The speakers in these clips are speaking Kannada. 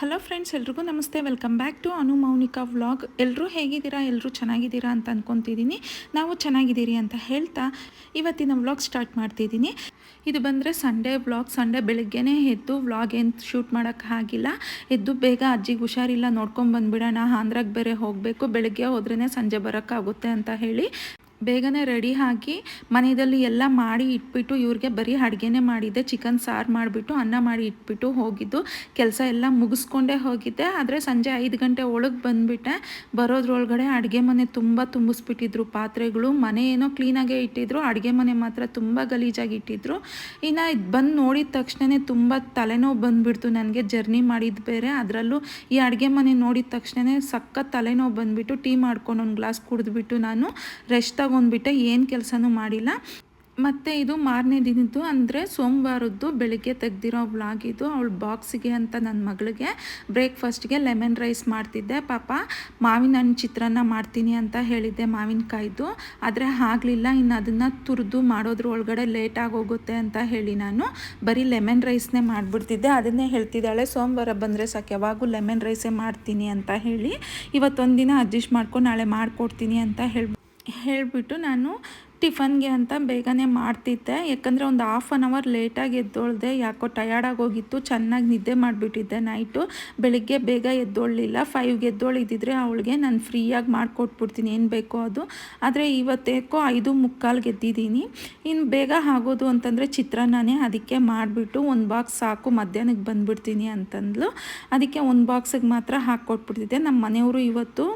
ಹಲೋ ಫ್ರೆಂಡ್ಸ್ ಎಲ್ರಿಗೂ ನಮಸ್ತೆ. Welcome back to Anu Mounika vlog ಎಲ್ಲರೂ ಹೇಗಿದ್ದೀರಾ? ಎಲ್ಲರೂ ಚೆನ್ನಾಗಿದ್ದೀರಾ ಅಂತ ಅಂದ್ಕೊತಿದ್ದೀನಿ ನಾವು ಚೆನ್ನಾಗಿದ್ದೀರಿ ಅಂತ ಹೇಳ್ತಾ ಇವತ್ತಿನ ವ್ಲಾಗ್ ಸ್ಟಾರ್ಟ್ ಮಾಡ್ತಿದ್ದೀನಿ. ಇದು ಬಂದರೆ ಸಂಡೇ ವ್ಲಾಗ್ ಸಂಡೇ ಬೆಳಗ್ಗೆನೇ ಎದ್ದು ವ್ಲಾಗ್ ಏನು ಶೂಟ್ ಆಗಿಲ್ಲ. ಎದ್ದು ಬೇಗ ಅಜ್ಜಿಗೆ ಹುಷಾರಿಲ್ಲ ನೋಡ್ಕೊಂಡು ಬಂದುಬಿಡೋಣ. ಆಂಧ್ರಾಗೆ ಬೇರೆ ಹೋಗಬೇಕು. ಬೆಳಗ್ಗೆ ಹೋದ್ರೇ ಸಂಜೆ ಬರೋಕ್ಕಾಗುತ್ತೆ ಅಂತ ಹೇಳಿ. ಬೇಗನೆ ರೆಡಿ ಹಾಕಿ ಮನೆಯಲ್ಲಿ ಎಲ್ಲ ಮಾಡಿ ಇಟ್ಬಿಟ್ಟು ಇವ್ರಿಗೆ ಬರೀ ಅಡುಗೆನೇ ಮಾಡಿದ್ದೆ. ಚಿಕನ್ ಸಾರು ಮಾಡಿಬಿಟ್ಟು ಅನ್ನ ಮಾಡಿ ಇಟ್ಬಿಟ್ಟು ಹೋಗಿದ್ದು. ಕೆಲಸ ಎಲ್ಲ ಮುಗಿಸ್ಕೊಂಡೇ ಹೋಗಿದ್ದೆ. ಆದರೆ ಸಂಜೆ ಐದು ಗಂಟೆ ಒಳಗೆ ಬಂದುಬಿಟ್ಟೆ. ಬರೋದ್ರೊಳಗಡೆ ಅಡುಗೆ ಮನೆ ತುಂಬ ತುಂಬಿಸ್ಬಿಟ್ಟಿದ್ರು. ಪಾತ್ರೆಗಳು, ಮನೆ ಏನೋ ಕ್ಲೀನಾಗೇ ಇಟ್ಟಿದ್ರು. ಅಡುಗೆ ಮನೆ ಮಾತ್ರ ತುಂಬ ಗಲೀಜಾಗಿ ಇಟ್ಟಿದ್ರು. ಇನ್ನು ಇದು ಬಂದು ನೋಡಿದ ತಕ್ಷಣವೇ ತುಂಬ ತಲೆನೋವು ಬಂದುಬಿಡ್ತು ನನಗೆ. ಜರ್ನಿ ಮಾಡಿದ್ದು ಬೇರೆ. ಅದರಲ್ಲೂ ಈ ಅಡುಗೆ ಮನೆ ನೋಡಿದ ತಕ್ಷಣವೇ ಸಖತ್ ತಲೆನೋವು ಬಂದುಬಿಟ್ಟು ಟೀ ಮಾಡ್ಕೊಂಡು ಒಂದು ಗ್ಲಾಸ್ ಕುಡಿದ್ಬಿಟ್ಟು ನಾನು ರೆಸ್ಟ್ ತಗೊಂಡ್ಬಿಟ್ಟೆ ಏನು ಕೆಲಸನೂ ಮಾಡಿಲ್ಲ. ಮತ್ತು ಇದು ಮಾರನೇ ದಿನದ್ದು ಅಂದರೆ ಸೋಮವಾರದ್ದು ಬೆಳಗ್ಗೆ ತೆಗ್ದಿರೋ ಬ್ಲಾಗ್ ಇದು. ಅವಳು ಬಾಕ್ಸಿಗೆ ಅಂತ ನನ್ನ ಮಗಳಿಗೆ ಬ್ರೇಕ್ಫಾಸ್ಟ್ಗೆ ಲೆಮನ್ ರೈಸ್ ಮಾಡ್ತಿದ್ದೆ. ಪಾಪ ಮಾವಿನ ಹಣ್ಣು ಚಿತ್ರಾನ್ನ ಮಾಡ್ತೀನಿ ಅಂತ ಹೇಳಿದ್ದೆ ಮಾವಿನಕಾಯ್ದು ಆದರೆ ಆಗಲಿಲ್ಲ, ಇನ್ನು ಅದನ್ನು ತುರಿದು ಮಾಡೋದ್ರ ಒಳಗಡೆ ಲೇಟ್ ಆಗೋಗುತ್ತೆ ಅಂತ ಹೇಳಿ ನಾನು ಬರೀ ಲೆಮನ್ ರೈಸ್ನೇ ಮಾಡಿಬಿಡ್ತಿದ್ದೆ. ಅದನ್ನೇ ಹೇಳ್ತಿದ್ದಾಳೆ, ಸೋಮವಾರ ಬಂದರೆ ಸಾಕು ಯಾವಾಗೂ ಲೆಮನ್ ರೈಸೇ ಮಾಡ್ತೀನಿ ಅಂತ ಹೇಳಿ. ಇವತ್ತೊಂದು ದಿನ ಅಡ್ಜಸ್ಟ್ ಮಾಡ್ಕೊಂಡು ನಾಳೆ ಮಾಡಿಕೊಡ್ತೀನಿ ಅಂತ ಹೇಳಿ ಹೇಳಿಬಿಟ್ಟು ನಾನು ಟಿಫನ್ಗೆ ಅಂತ ಬೇಗನೆ ಮಾಡ್ತಿದ್ದೆ. ಯಾಕಂದರೆ ಒಂದು ಹಾಫ್ ಆನ್ ಅವರ್ ಲೇಟಾಗಿ ಎದ್ದೊಳ್ದೆ, ಯಾಕೋ ಟಯರ್ಡಾಗಿ ಹೋಗಿತ್ತು, ಚೆನ್ನಾಗಿ ನಿದ್ದೆ ಮಾಡಿಬಿಟ್ಟಿದ್ದೆ ನೈಟು ಬೆಳಿಗ್ಗೆ ಬೇಗ ಎದ್ದೊಳ್ಳಿಲ್ಲ ಫೈವ್ಗೆ ಎದ್ದೊಳಿದ್ದಿದ್ರೆ ಅವಳಿಗೆ ನಾನು ಫ್ರೀಯಾಗಿ ಮಾಡಿಕೊಟ್ಬಿಡ್ತೀನಿ, ಏನು ಬೇಕೋ ಅದು. ಆದರೆ ಇವತ್ತೇಕೋ ಐದು ಮುಕ್ಕಾಲು ಗೆದ್ದಿದ್ದೀನಿ ಇನ್ನು ಬೇಗ ಆಗೋದು ಅಂತಂದರೆ ಚಿತ್ರಾನ್ನನೇ ಅದಕ್ಕೆ ಮಾಡಿಬಿಟ್ಟು ಒಂದು ಬಾಕ್ಸ್ ಸಾಕು, ಮಧ್ಯಾಹ್ನಕ್ಕೆ ಬಂದುಬಿಡ್ತೀನಿ ಅಂತಂದ್ಲು. ಅದಕ್ಕೆ ಒಂದು ಬಾಕ್ಸಿಗೆ ಮಾತ್ರ ಹಾಕ್ಕೊಟ್ಬಿಡ್ತಿದ್ದೆ ನಮ್ಮ ಮನೆಯವರು ಇವತ್ತು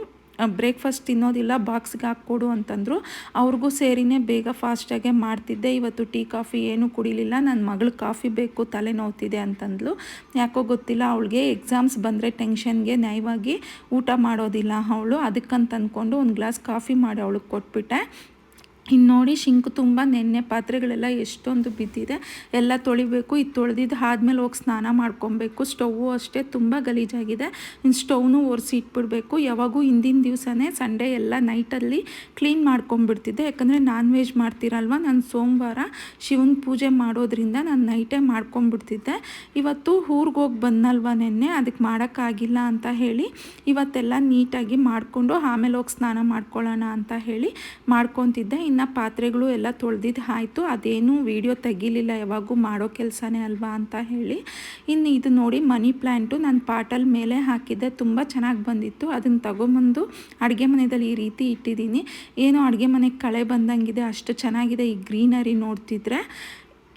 ಬ್ರೇಕ್ಫಾಸ್ಟ್ ತಿನ್ನೋದಿಲ್ಲ ಬಾಕ್ಸ್ಗೆ ಹಾಕ್ಕೊಡು ಅಂತಂದರು. ಅವ್ರಿಗೂ ಸೇರಿನೇ ಬೇಗ ಫಾಸ್ಟಾಗೆ ಮಾಡ್ತಿದ್ದೆ. ಇವತ್ತು ಟೀ, ಕಾಫಿ ಏನೂ ಕುಡಿಲಿಲ್ಲ. ನನ್ನ ಮಗಳು ಕಾಫಿ ಬೇಕು, ತಲೆ ನೋವ್ತಿದೆ ಅಂತಂದ್ಲು. ಯಾಕೋ ಗೊತ್ತಿಲ್ಲ, ಅವಳಿಗೆ ಎಕ್ಸಾಮ್ಸ್ ಬಂದರೆ ಟೆನ್ಷನ್ಗೆ ನಯವಾಗಿ ಊಟ ಮಾಡೋದಿಲ್ಲ ಅವಳು. ಅದಕ್ಕಂತ ಅಂದ್ಕೊಂಡು ಒಂದು ಗ್ಲಾಸ್ ಕಾಫಿ ಮಾಡಿ ಅವಳಿಗೆ ಕೊಟ್ಬಿಟ್ಟೆ. ಇನ್ನು ನೋಡಿ ಶಿಂಕು ತುಂಬ ನೆನ್ನೆ ಪಾತ್ರೆಗಳೆಲ್ಲ ಎಷ್ಟೊಂದು ಬಿದ್ದಿದೆ. ಎಲ್ಲ ತೊಳಿಬೇಕು, ಇದು ತೊಳೆದಿದ್ದು ಆದಮೇಲೆ ಹೋಗಿ ಸ್ನಾನ ಮಾಡ್ಕೊಬೇಕು. ಸ್ಟೌವು ಅಷ್ಟೇ ತುಂಬ ಗಲೀಜಾಗಿದೆ. ಇನ್ನು ಸ್ಟೌನು ಒರೆಸಿ ಇಟ್ಬಿಡಬೇಕು. ಯಾವಾಗೂ ಹಿಂದಿನ ದಿವಸನೇ ಸಂಡೇ ಎಲ್ಲ ನೈಟಲ್ಲಿ ಕ್ಲೀನ್ ಮಾಡ್ಕೊಂಬಿಡ್ತಿದ್ದೆ ಯಾಕಂದರೆ ನಾನ್ ವೆಜ್ ಮಾಡ್ತೀರಲ್ವ? ನಾನು ಸೋಮವಾರ ಶಿವನ ಪೂಜೆ ಮಾಡೋದ್ರಿಂದ ನಾನು ನೈಟೇ ಮಾಡ್ಕೊಂಬಿಡ್ತಿದ್ದೆ ಇವತ್ತು ಊರಿಗೆ ಹೋಗಿ ಬಂದಲ್ವ ನೆನ್ನೆ? ಅದಕ್ಕೆ ಮಾಡೋಕ್ಕಾಗಿಲ್ಲ ಅಂತ ಹೇಳಿ ಇವತ್ತೆಲ್ಲ ನೀಟಾಗಿ ಮಾಡಿಕೊಂಡು ಆಮೇಲೆ ಹೋಗಿ ಸ್ನಾನ ಮಾಡ್ಕೊಳ್ಳೋಣ ಅಂತ ಹೇಳಿ ಮಾಡ್ಕೊತಿದ್ದೆ. ಇನ್ನು ಪಾತ್ರೆಗಳು ಎಲ್ಲ ತೊಳೆದಿದ್ದು ಆಯಿತು. ಅದೇನು ವೀಡಿಯೋ ತೆಗಿಲಿಲ್ಲ. ಯಾವಾಗೂ ಮಾಡೋ ಕೆಲಸನೇ ಅಲ್ವಾ ಅಂತ ಹೇಳಿ. ಇನ್ನು ಇದು ನೋಡಿ ಮನಿ ಪ್ಲ್ಯಾಂಟು ನಾನು ಪಾಟಲ್ ಮೇಲೆ ಹಾಕಿದ್ದೆ. ತುಂಬ ಚೆನ್ನಾಗಿ ಬಂದಿತ್ತು. ಅದನ್ನು ತಗೊಂಬಂದು ಅಡುಗೆ ಮನೆಯಲ್ಲಿ ಈ ರೀತಿ ಇಟ್ಟಿದ್ದೀನಿ. ಏನೋ ಅಡುಗೆ ಮನೆಗೆ ಕಳೆ ಬಂದಂಗಿದೆ. ಅಷ್ಟು ಚೆನ್ನಾಗಿದೆ ಈ ಗ್ರೀನರಿ ನೋಡ್ತಿದ್ರೆ.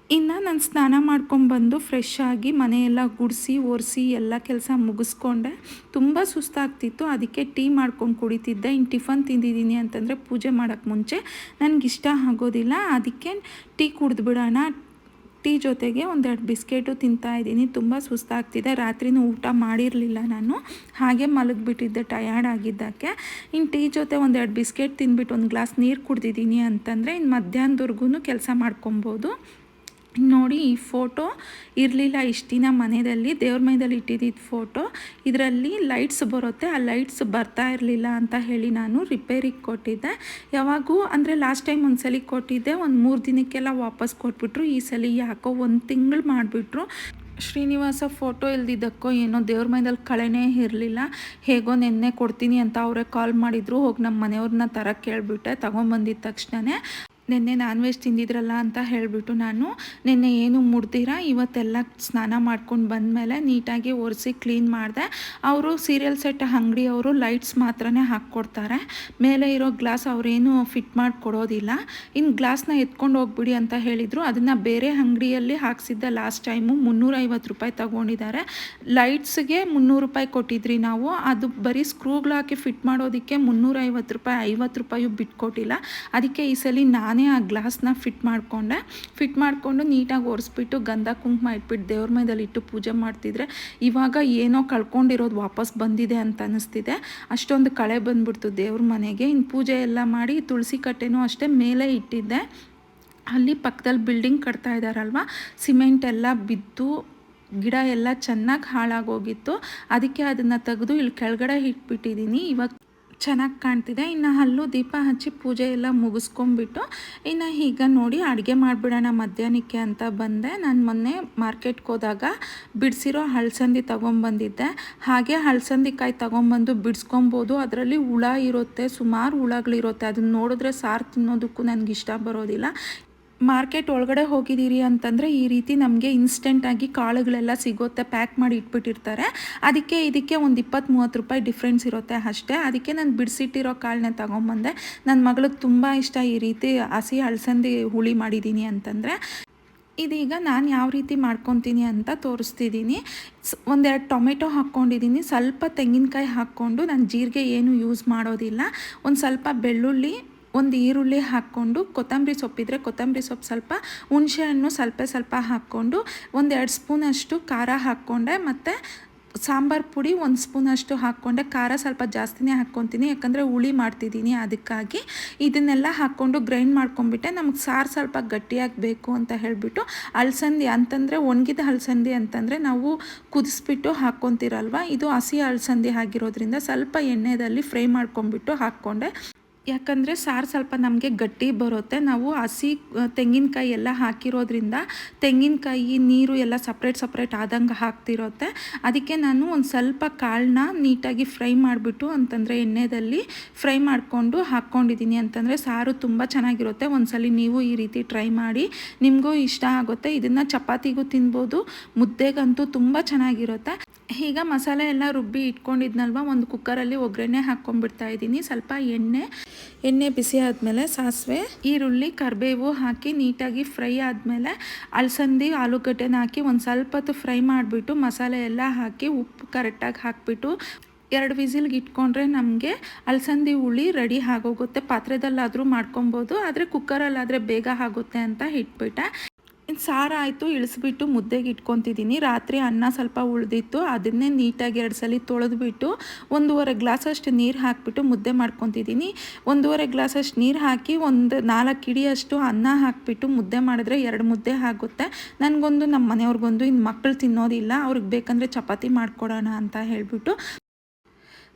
ಇನ್ನು ನಾನು ಸ್ನಾನ ಮಾಡ್ಕೊಂಡ್ಬಂದು ಫ್ರೆಶ್ ಆಗಿ ಮನೆಯೆಲ್ಲ ಗುಡಿಸಿ, ಒರೆಸಿ ಎಲ್ಲ ಕೆಲಸ ಮುಗಿಸ್ಕೊಂಡೆ. ತುಂಬ ಸುಸ್ತಾಗ್ತಿತ್ತು. ಅದಕ್ಕೆ ಟೀ ಮಾಡ್ಕೊಂಡು ಕುಡಿತಿದ್ದೆ. ಇನ್ನು ಟಿಫನ್ ತಿಂದಿದ್ದೀನಿ ಅಂತಂದರೆ ಪೂಜೆ ಮಾಡೋಕ್ಕೆ ಮುಂಚೆ. ನನಗಿಷ್ಟ ಆಗೋದಿಲ್ಲ. ಅದಕ್ಕೆ ಟೀ ಕುಡಿದ್ಬಿಡೋಣ ಟೀ ಜೊತೆಗೆ ಒಂದೆರಡು ಬಿಸ್ಕೆಟು ತಿಂತಾಯಿದ್ದೀನಿ ತುಂಬ ಸುಸ್ತಾಗ್ತಿದೆ. ರಾತ್ರಿನೂ ಊಟ ಮಾಡಿರಲಿಲ್ಲ ನಾನು. ಹಾಗೆ ಮಲಗಿಬಿಟ್ಟಿದ್ದೆ ಟಯರ್ಡ್ ಆಗಿದ್ದಕ್ಕೆ. ಇನ್ನು ಟೀ ಜೊತೆ ಒಂದೆರಡು ಬಿಸ್ಕೆಟ್ ತಿಂದ್ಬಿಟ್ಟು ಒಂದು ಗ್ಲಾಸ್ ನೀರು ಕುಡ್ದಿದ್ದೀನಿ ಅಂತಂದರೆ ಇನ್ನು ಮಧ್ಯಾಹ್ನದವರೆಗೂ ಕೆಲಸ ಮಾಡ್ಕೊಬೋದು. ನೋಡಿ ಈ ಫೋಟೋ ಇರಲಿಲ್ಲ ಇಷ್ಟು ದಿನ ಮನೆಯಲ್ಲಿ. ದೇವ್ರ ಮನೆಯಲ್ಲಿ ಇಟ್ಟಿದ್ದಿದ್ದು ಫೋಟೋ. ಇದರಲ್ಲಿ ಲೈಟ್ಸ್ ಬರುತ್ತೆ. ಆ ಲೈಟ್ಸ್ ಬರ್ತಾ ಇರಲಿಲ್ಲ ಅಂತ ಹೇಳಿ ನಾನು ರಿಪೇರಿಗೆ ಕೊಟ್ಟಿದ್ದೆ. ಯಾವಾಗೂ ಅಂದರೆ ಲಾಸ್ಟ್ ಟೈಮ್ ಒಂದು ಸಲ ಕೊಟ್ಟಿದ್ದೆ. ಒಂದು ಮೂರು ದಿನಕ್ಕೆಲ್ಲ ವಾಪಸ್ ಕೊಟ್ಬಿಟ್ರು. ಈ ಸಲ ಯಾಕೋ ಒಂದು ತಿಂಗಳು ಮಾಡಿಬಿಟ್ರು. ಶ್ರೀನಿವಾಸ ಫೋಟೋ ಇಲ್ದಿದ್ದಕ್ಕೋ ಏನೋ ದೇವ್ರ ಮನೆಯಲ್ಲಿ ಕಳೆನೇ ಇರಲಿಲ್ಲ. ಹೇಗೋ ನೆನ್ನೆ ಕೊಡ್ತೀನಿ ಅಂತ ಅವರೇ ಕಾಲ್ ಮಾಡಿದ್ರು. ಹೋಗಿ ನಮ್ಮ ಮನೆಯವ್ರನ್ನ ತರಕ್ಕೆ ಕೇಳಿಬಿಟ್ಟೆ ತೊಗೊಂಬಂದಿದ್ದ ತಕ್ಷಣವೇ ನಿನ್ನೆ ನಾನ್ ವೆಜ್ ತಿಂದಿದ್ರಲ್ಲ ಅಂತ ಹೇಳಿಬಿಟ್ಟು ನಾನು ನಿನ್ನೆ ಏನು ಮುಡ್ದಿರ, ಇವತ್ತೆಲ್ಲ ಸ್ನಾನ ಮಾಡ್ಕೊಂಡು ಬಂದಮೇಲೆ ನೀಟಾಗಿ ಒರೆಸಿ ಕ್ಲೀನ್ ಮಾಡಿದೆ. ಅವರು ಸೀರಿಯಲ್ ಸೆಟ್ ಅಂಗಡಿಯವರು ಲೈಟ್ಸ್ ಮಾತ್ರನೇ ಹಾಕ್ಕೊಡ್ತಾರೆ. ಮೇಲೆ ಇರೋ ಗ್ಲಾಸ್ ಅವರೇನು ಫಿಟ್ ಮಾಡಿ ಕೊಡೋದಿಲ್ಲ. ಇನ್ನು ಗ್ಲಾಸ್ನ ಎತ್ಕೊಂಡು ಹೋಗ್ಬಿಡಿ ಅಂತ ಹೇಳಿದರು. ಅದನ್ನು ಬೇರೆ ಅಂಗಡಿಯಲ್ಲಿ ಹಾಕ್ಸಿದ್ದ ಲಾಸ್ಟ್ ಟೈಮು. ಮುನ್ನೂರೈವತ್ತು ರೂಪಾಯಿ ತಗೊಂಡಿದ್ದಾರೆ. ಲೈಟ್ಸ್ಗೆ ಮುನ್ನೂರು ರೂಪಾಯಿ ಕೊಟ್ಟಿದ್ರಿ ನಾವು. ಅದು ಬರೀ ಸ್ಕ್ರೂಗಳು ಹಾಕಿ ಫಿಟ್ ಮಾಡೋದಕ್ಕೆ ಮುನ್ನೂರೈವತ್ತು ರೂಪಾಯಿ, ಐವತ್ತು ರೂಪಾಯಿ ಬಿಟ್ಕೊಟ್ಟಿಲ್ಲ. ಅದಕ್ಕೆ ಈ ಸಲ ನಾನು ನಾನೇ ಆ ಗ್ಲಾಸ್ನ ಫಿಟ್ ಮಾಡಿಕೊಂಡೆ. ಫಿಟ್ ಮಾಡಿಕೊಂಡು ನೀಟಾಗಿ ಒರೆಸ್ಬಿಟ್ಟು ಗಂಧ ಕುಂಕುಮ ಇಟ್ಬಿಟ್ಟು ದೇವ್ರ ಮೈದಲ್ಲಿ ಇಟ್ಟು ಪೂಜೆ ಮಾಡ್ತಿದ್ರೆ ಇವಾಗ ಏನೋ ಕಳ್ಕೊಂಡಿರೋದು ವಾಪಸ್ ಬಂದಿದೆ ಅಂತ ಅನ್ನಿಸ್ತಿದೆ ಅಷ್ಟೊಂದು ಕಳೆ ಬಂದ್ಬಿಡ್ತು ದೇವ್ರ ಮನೆಗೆ. ಇನ್ನು ಪೂಜೆ ಎಲ್ಲ ಮಾಡಿ ತುಳಸಿ ಕಟ್ಟೆನೂ ಅಷ್ಟೇ ಮೇಲೆ ಇಟ್ಟಿದ್ದೆ. ಅಲ್ಲಿ ಪಕ್ಕದಲ್ಲಿ ಬಿಲ್ಡಿಂಗ್ ಕಟ್ತಾ ಇದ್ದಾರಲ್ವ? ಸಿಮೆಂಟ್ ಎಲ್ಲ ಬಿದ್ದು ಗಿಡ ಎಲ್ಲ ಚೆನ್ನಾಗಿ ಹಾಳಾಗೋಗಿತ್ತು. ಅದಕ್ಕೆ ಅದನ್ನು ತೆಗೆದು ಇಲ್ಲಿ ಕೆಳಗಡೆ ಇಟ್ಬಿಟ್ಟಿದ್ದೀನಿ. ಇವಾಗ ಚೆನ್ನಾಗಿ ಕಾಣ್ತಿದೆ. ಇನ್ನು ಹಲ್ಲು ದೀಪ ಹಚ್ಚಿ ಪೂಜೆ ಎಲ್ಲ ಮುಗಿಸ್ಕೊಂಬಿಟ್ಟು ಇನ್ನು ಈಗ ನೋಡಿ ಅಡುಗೆ ಮಾಡಿಬಿಡೋಣ ಮಧ್ಯಾಹ್ನಕ್ಕೆ ಅಂತ ಬಂದೆ. ನಾನು ಮೊನ್ನೆ ಮಾರ್ಕೆಟ್ಗೆ ಹೋದಾಗ ಬಿಡಿಸಿರೋ ಹಳಸಂದಿ ತೊಗೊಂಬಂದಿದ್ದೆ. ಹಾಗೆ ಹಳಸಂದಿಕಾಯಿ ತೊಗೊಂಬಂದು ಬಿಡಿಸ್ಕೊಬೋದು. ಅದರಲ್ಲಿ ಹುಳ ಇರುತ್ತೆ, ಸುಮಾರು ಹುಳಗಳಿರುತ್ತೆ. ಅದನ್ನ ನೋಡಿದ್ರೆ ಸಾರು ತಿನ್ನೋದಕ್ಕೂ ನನಗೆ ಇಷ್ಟ ಬರೋದಿಲ್ಲ. ಮಾರ್ಕೆಟ್ ಒಳಗಡೆ ಹೋಗಿದ್ದೀರಿ ಅಂತಂದರೆ ಈ ರೀತಿ ನಮಗೆ ಇನ್ಸ್ಟೆಂಟಾಗಿ ಕಾಳುಗಳೆಲ್ಲ ಸಿಗುತ್ತೆ ಪ್ಯಾಕ್ ಮಾಡಿ ಇಟ್ಬಿಟ್ಟಿರ್ತಾರೆ. ಅದಕ್ಕೆ ಇದಕ್ಕೆ ಒಂದು ಇಪ್ಪತ್ತು ಮೂವತ್ತು ರೂಪಾಯಿ ಡಿಫ್ರೆನ್ಸ್ ಇರುತ್ತೆ ಅಷ್ಟೇ. ಅದಕ್ಕೆ ನಾನು ಬಿಡಿಸಿಟ್ಟಿರೋ ಕಾಳನ್ನ ತೊಗೊಂಬಂದೆ. ನನ್ನ ಮಗಳಿಗೆ ತುಂಬ ಇಷ್ಟ ಈ ರೀತಿ ಹಸಿ ಅಳಸಂದಿ ಹುಳಿ ಮಾಡಿದ್ದೀನಿ ಅಂತಂದರೆ. ಇದೀಗ ನಾನು ಯಾವ ರೀತಿ ಮಾಡ್ಕೊತೀನಿ ಅಂತ ತೋರಿಸ್ತಿದ್ದೀನಿ ಒಂದೆರಡು ಟೊಮೆಟೊ ಹಾಕ್ಕೊಂಡಿದ್ದೀನಿ ಸ್ವಲ್ಪ ತೆಂಗಿನಕಾಯಿ ಹಾಕ್ಕೊಂಡು ನಾನು ಜೀರಿಗೆ ಏನು ಯೂಸ್ ಮಾಡೋದಿಲ್ಲ. ಒಂದು ಸ್ವಲ್ಪ ಬೆಳ್ಳುಳ್ಳಿ ಒಂದು ಈರುಳ್ಳಿ ಹಾಕ್ಕೊಂಡು ಕೊತ್ತಂಬರಿ ಸೊಪ್ಪಿದ್ರೆ ಕೊತ್ತಂಬರಿ ಸೊಪ್ಪು ಸ್ವಲ್ಪ, ಹುಣಸೆಹಣ್ಣು ಸ್ವಲ್ಪ ಸ್ವಲ್ಪ ಹಾಕ್ಕೊಂಡು ಒಂದೆರಡು ಸ್ಪೂನಷ್ಟು ಖಾರ ಹಾಕ್ಕೊಂಡೆ. ಮತ್ತು ಸಾಂಬಾರು ಪುಡಿ ಒಂದು ಸ್ಪೂನಷ್ಟು ಹಾಕ್ಕೊಂಡೆ. ಖಾರ ಸ್ವಲ್ಪ ಜಾಸ್ತಿನೇ ಹಾಕ್ಕೊತೀನಿ, ಯಾಕಂದರೆ ಹುಳಿ ಮಾಡ್ತಿದ್ದೀನಿ ಅದಕ್ಕಾಗಿ. ಇದನ್ನೆಲ್ಲ ಹಾಕ್ಕೊಂಡು ಗ್ರೈಂಡ್ ಮಾಡ್ಕೊಂಡ್ಬಿಟ್ಟೆ. ನಮಗೆ ಸಾರು ಸ್ವಲ್ಪ ಗಟ್ಟಿಯಾಗಿ ಬೇಕು ಅಂತ ಹೇಳಿಬಿಟ್ಟು ಅಲಸಂದಿ ಅಂತಂದರೆ, ಒಣಗಿದ ಅಲಸಂದಿ ಅಂತಂದರೆ ನಾವು ಕುದಿಸ್ಬಿಟ್ಟು ಹಾಕ್ಕೊತಿರಲ್ವ? ಇದು ಹಸಿ ಅಲಸಂದಿ ಆಗಿರೋದ್ರಿಂದ ಸ್ವಲ್ಪ ಎಣ್ಣೆಯಲ್ಲಿ ಫ್ರೈ ಮಾಡ್ಕೊಂಬಿಟ್ಟು ಹಾಕ್ಕೊಂಡೆ. ಯಾಕಂದರೆ ಸಾರು ಸ್ವಲ್ಪ ನಮಗೆ ಗಟ್ಟಿ ಬರುತ್ತೆ. ನಾವು ಹಸಿ ತೆಂಗಿನಕಾಯಿ ಎಲ್ಲ ಹಾಕಿರೋದ್ರಿಂದ ತೆಂಗಿನಕಾಯಿ, ನೀರು ಎಲ್ಲ ಸಪ್ರೇಟ್ ಸಪ್ರೇಟ್ ಆದಂಗೆ ಹಾಕ್ತಿರುತ್ತೆ. ಅದಕ್ಕೆ ನಾನು ಒಂದು ಸ್ವಲ್ಪ ಕಾಳನ್ನ ನೀಟಾಗಿ ಫ್ರೈ ಮಾಡಿಬಿಟ್ಟು ಅಂತಂದರೆ ಎಣ್ಣೆದಲ್ಲಿ ಫ್ರೈ ಮಾಡಿಕೊಂಡು ಹಾಕ್ಕೊಂಡಿದ್ದೀನಿ ಅಂತಂದರೆ ಸಾರು ತುಂಬ ಚೆನ್ನಾಗಿರುತ್ತೆ. ಒಂದ್ಸಲಿ ನೀವು ಈ ರೀತಿ ಟ್ರೈ ಮಾಡಿ, ನಿಮಗೂ ಇಷ್ಟ ಆಗುತ್ತೆ. ಇದನ್ನು ಚಪಾತಿಗೂ ತಿನ್ಬೋದು. ಮುದ್ದೆಗಂತೂ ತುಂಬ ಚೆನ್ನಾಗಿರುತ್ತೆ. ಈಗ ಮಸಾಲೆ ಎಲ್ಲ ರುಬ್ಬಿ ಇಟ್ಕೊಂಡಿದ್ನಲ್ವ? ಒಂದು ಕುಕ್ಕರಲ್ಲಿ ಒಗ್ಗರಣೆ ಹಾಕ್ಕೊಂಡ್ಬಿಡ್ತಾ ಇದ್ದೀನಿ. ಸ್ವಲ್ಪ ಎಣ್ಣೆ ಎಣ್ಣೆ ಬಿಸಿ ಆದಮೇಲೆ ಸಾಸಿವೆ, ಈರುಳ್ಳಿ, ಕರಿಬೇವು ಹಾಕಿ ನೀಟಾಗಿ ಫ್ರೈ ಆದಮೇಲೆ ಅಲಸಂದಿ, ಆಲೂಗಡ್ಡೆನ ಹಾಕಿ ಒಂದು ಸ್ವಲ್ಪ ಹೊತ್ತು ಫ್ರೈ ಮಾಡಿಬಿಟ್ಟು ಮಸಾಲೆ ಎಲ್ಲ ಹಾಕಿ ಉಪ್ಪು ಕರೆಕ್ಟಾಗಿ ಹಾಕಿಬಿಟ್ಟು ಎರಡು ವಿಸಿಲ್ಗೆ ಇಟ್ಕೊಂಡ್ರೆ ನಮಗೆ ಅಲಸಂದಿ ಹುಳಿ ರೆಡಿ ಆಗೋಗುತ್ತೆ. ಪಾತ್ರೆದಲ್ಲಾದರೂ ಮಾಡ್ಕೊಬೋದು, ಆದರೆ ಕುಕ್ಕರಲ್ಲಾದರೆ ಬೇಗ ಆಗುತ್ತೆ ಅಂತ ಇಟ್ಬಿಟ್ಟೆ. ಸಾರು ಆಯಿತು ಇಳಿಸ್ಬಿಟ್ಟು ಮುದ್ದೆಗೆ ಇಟ್ಕೊತಿದ್ದೀನಿ ರಾತ್ರಿ ಅನ್ನ ಸ್ವಲ್ಪ ಉಳಿದಿತ್ತು ಅದನ್ನೇ ನೀಟಾಗಿ ಎರಡು ಸಲ ತೊಳೆದ್ಬಿಟ್ಟು ಒಂದೂವರೆ ಗ್ಲಾಸಷ್ಟು ನೀರು ಹಾಕಿಬಿಟ್ಟು ಮುದ್ದೆ ಮಾಡ್ಕೊತಿದ್ದೀನಿ ಒಂದೂವರೆ ಗ್ಲಾಸಷ್ಟು ನೀರು ಹಾಕಿ ಒಂದು ನಾಲ್ಕು ಇಡಿಯಷ್ಟು ಅನ್ನ ಹಾಕಿಬಿಟ್ಟು ಮುದ್ದೆ ಮಾಡಿದ್ರೆ ಎರಡು ಮುದ್ದೆ ಆಗುತ್ತೆ ನನಗೊಂದು ನಮ್ಮ ಮನೆಯವ್ರಿಗೊಂದು ಇನ್ನು ಮಕ್ಕಳು ತಿನ್ನೋದಿಲ್ಲ ಅವ್ರಿಗೆ ಬೇಕಂದರೆ ಚಪಾತಿ ಮಾಡಿಕೊಡೋಣ ಅಂತ ಹೇಳಿಬಿಟ್ಟು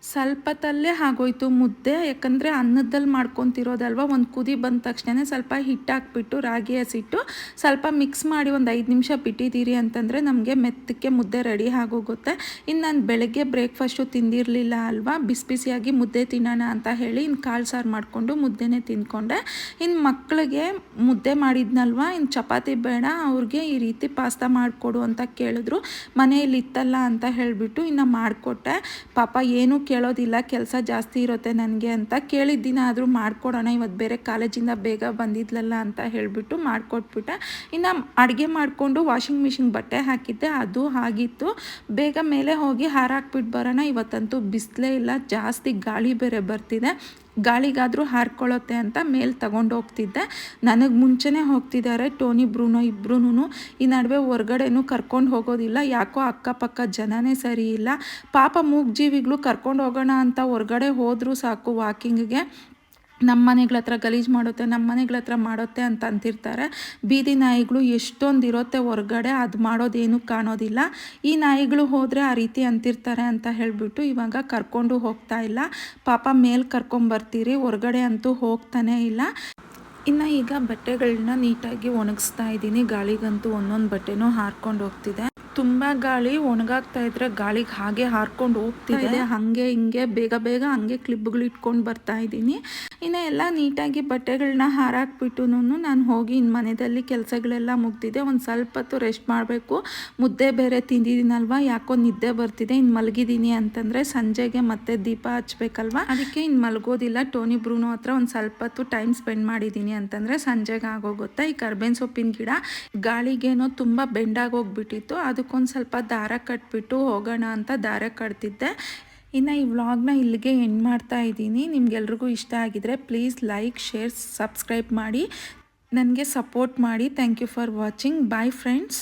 ಸ್ವಲ್ಪದಲ್ಲೇ ಆಗೋಯ್ತು ಮುದ್ದೆ, ಯಾಕಂದರೆ ಅನ್ನದಲ್ಲಿ ಮಾಡ್ಕೊತಿರೋದಲ್ವ? ಒಂದು ಕುದಿ ಬಂದ ತಕ್ಷಣ ಸ್ವಲ್ಪ ಹಿಟ್ಟು ಹಾಕ್ಬಿಟ್ಟು, ರಾಗಿ ಹಸಿಟ್ಟು ಸ್ವಲ್ಪ ಮಿಕ್ಸ್ ಮಾಡಿ ಒಂದು ಐದು ನಿಮಿಷ ಬಿಟ್ಟಿದ್ದೀರಿ ಅಂತಂದರೆ ನಮಗೆ ಮೆತ್ತಕ್ಕೆ ಮುದ್ದೆ ರೆಡಿ ಆಗೋಗುತ್ತೆ. ಇನ್ನು ನಾನು ಬೆಳಗ್ಗೆ ಬ್ರೇಕ್ಫಾಸ್ಟು ತಿಂದಿರಲಿಲ್ಲ ಅಲ್ವಾ? ಬಿಸಿ ಬಿಸಿಯಾಗಿ ಮುದ್ದೆ ತಿನ್ನೋಣ ಅಂತ ಹೇಳಿ ಇನ್ನು ಕಾಳು ಸಾರು ಮಾಡಿಕೊಂಡು ಮುದ್ದೆನೇ ತಿಂದ್ಕೊಂಡೆ. ಇನ್ನು ಮಕ್ಕಳಿಗೆ ಮುದ್ದೆ ಮಾಡಿದ್ನಲ್ವ? ಇನ್ನು ಚಪಾತಿ ಬೇಡ, ಅವ್ರಿಗೆ ಈ ರೀತಿ ಪಾಸ್ತಾ ಮಾಡಿಕೊಡು ಅಂತ ಕೇಳಿದ್ರು. ಮನೆಯಲ್ಲಿ ಇತ್ತಲ್ಲ ಅಂತ ಹೇಳಿಬಿಟ್ಟು ಇನ್ನು ಮಾಡಿಕೊಟ್ಟೆ. ಪಾಪ ಏನು ಕೇಳೋದಿಲ್ಲ, ಕೆಲಸ ಜಾಸ್ತಿ ಇರುತ್ತೆ ನನಗೆ ಅಂತ ಕೇಳಿದ ದಿನ ಆದರೂ ಮಾಡಿಕೊಡೋಣ ಇವತ್ತು ಬೇರೆ ಕಾಲೇಜಿಂದ ಬೇಗ ಬಂದಿದ್ಲಲ್ಲ ಅಂತ ಹೇಳಿಬಿಟ್ಟು ಮಾಡಿಕೊಟ್ಬಿಟ್ಟೆ. ಇನ್ನು ಅಡುಗೆ ಮಾಡಿಕೊಂಡು ವಾಷಿಂಗ್ ಮಿಷಿನ್ ಬಟ್ಟೆ ಹಾಕಿದ್ದೆ, ಅದು ಆಗಿತ್ತು. ಬೇಗ ಮೇಲೆ ಹೋಗಿ ಹಾರಾಕ್ಬಿಟ್ಟು ಬರೋಣ, ಇವತ್ತಂತೂ ಬಿಸಿಲೇ ಇಲ್ಲ, ಜಾಸ್ತಿ ಗಾಳಿ ಬೇರೆ ಬರ್ತಿದೆ. ಗಾಳಿಗಾದರೂ ಹಾರ್ಕೊಳ್ಳುತ್ತೆ ಅಂತ ಮೇಲೆ ತಗೊಂಡು ಹೋಗ್ತಿದ್ದೆ. ನನಗೆ ಮುಂಚೆನೇ ಹೋಗ್ತಿದ್ದಾರೆ ಟೋನಿ, ಬ್ರೂನೋ ಇಬ್ರೂ ಈ ನಡುವೆ ಹೊರ್ಗಡೆನೂ ಕರ್ಕೊಂಡು ಹೋಗೋದಿಲ್ಲ. ಯಾಕೋ ಅಕ್ಕಪಕ್ಕ ಜನನೇ ಸರಿ ಇಲ್ಲ. ಪಾಪ ಮೂಗ್ಜೀವಿಗಳು ಕರ್ಕೊಂಡು ಹೋಗೋಣ ಅಂತ ಹೊರ್ಗಡೆ ಹೋದರೂ ಸಾಕು ವಾಕಿಂಗಿಗೆ. ನಮ್ಮ ಮನೆಗಳ ಹತ್ರ ಗಲೀಜು ಮಾಡುತ್ತೆ, ನಮ್ಮ ಮನೆಗಳ ಹತ್ರ ಮಾಡುತ್ತೆ ಅಂತ ಅಂತಿರ್ತಾರೆ. ಬೀದಿ ನಾಯಿಗಳು ಎಷ್ಟೊಂದು ಇರುತ್ತೆ ಹೊರಗಡೆ, ಅದು ಮಾಡೋದೇನು ಕಾಣೋದಿಲ್ಲ. ಈ ನಾಯಿಗಳು ಹೋದರೆ ಆ ರೀತಿ ಅಂತಿರ್ತಾರೆ ಅಂತ ಹೇಳಿಬಿಟ್ಟು ಇವಾಗ ಕರ್ಕೊಂಡು ಹೋಗ್ತಾ ಇಲ್ಲ. ಪಾಪ ಮೇಲೆ ಕರ್ಕೊಂಬರ್ತೀರಿ, ಹೊರಗಡೆ ಅಂತೂ ಹೋಗ್ತಾನೇ ಇಲ್ಲ. ಇನ್ನು ಈಗ ಬಟ್ಟೆಗಳನ್ನ ನೀಟಾಗಿ ಒಣಗಿಸ್ತಾ ಇದ್ದೀನಿ. ಗಾಳಿಗಂತೂ ಒಂದೊಂದು ಬಟ್ಟೆನೂ ಹಾರ್ಕೊಂಡು ಹೋಗ್ತಿದೆ. ತುಂಬ ಗಾಳಿ ಒಣಗಾಗ್ತಾ ಇದ್ರೆ ಗಾಳಿಗೆ ಹಾಗೆ ಹಾರ್ಕೊಂಡು ಹೋಗ್ತಿದೆ. ಹಾಗೆ ಹಿಂಗೆ, ಬೇಗ ಬೇಗ ಹಂಗೆ ಕ್ಲಿಪ್ಗಳು ಇಟ್ಕೊಂಡು ಬರ್ತಾ ಇದ್ದೀನಿ. ಇನ್ನು ಎಲ್ಲ ನೀಟಾಗಿ ಬಟ್ಟೆಗಳನ್ನ ಹಾರಾಕ್ಬಿಟ್ಟು ನಾನು ಹೋಗಿ ಇನ್ನು ಮನೆಯಲ್ಲಿ ಕೆಲಸಗಳೆಲ್ಲ ಮುಗ್ದಿದೆ. ಒಂದು ಸ್ವಲ್ಪ ಹೊತ್ತು ರೆಸ್ಟ್ ಮಾಡಬೇಕು. ಮುದ್ದೆ ಬೇರೆ ತಿಂದಿದ್ದೀನಲ್ವ? ಯಾಕೋ ನಿದ್ದೆ ಬರ್ತಿದೆ. ಇನ್ನು ಮಲಗಿದ್ದೀನಿ ಅಂತಂದರೆ ಸಂಜೆಗೆ ಮತ್ತೆ ದೀಪ ಹಚ್ಬೇಕಲ್ವ? ಅದಕ್ಕೆ ಇನ್ನು ಮಲಗೋದಿಲ್ಲ. ಟೋನಿ ಬ್ರೂನೋ ಹತ್ರ ಒಂದು ಸ್ವಲ್ಪ ಹೊತ್ತು ಟೈಮ್ ಸ್ಪೆಂಡ್ ಮಾಡಿದ್ದೀನಿ ಅಂತಂದರೆ ಸಂಜೆಗೆ ಆಗೋಗುತ್ತೆ. ಈ ಕರ್ಬೇನ್ ಸೊಪ್ಪಿನ ಗಿಡ ಗಾಳಿಗೇನೋ ತುಂಬ ಬೆಂಡಾಗಿ ಹೋಗ್ಬಿಟ್ಟಿತ್ತು. ಅದಕ್ಕೊಂದು ಸ್ವಲ್ಪ ದಾರ ಕಟ್ಬಿಟ್ಟು ಹೋಗೋಣ ಅಂತ ದಾರ ಕಟ್ತಿದ್ದೆ. ಇನ್ನು ಈ ವ್ಲಾಗ್ನ ಇಲ್ಲಿಗೆ ಎಂಡ್ ಮಾಡ್ತಾ ಇದ್ದೀನಿ. ನಿಮಗೆಲ್ರಿಗೂ ಇಷ್ಟ ಆಗಿದ್ರೆ ಪ್ಲೀಸ್ ಲೈಕ್ ಶೇರ್ ಸಬ್ಸ್ಕ್ರೈಬ್ ಮಾಡಿ. ನನಗೆ ಸಪೋರ್ಟ್ ಮಾಡಿ. Thank you for watching bye friends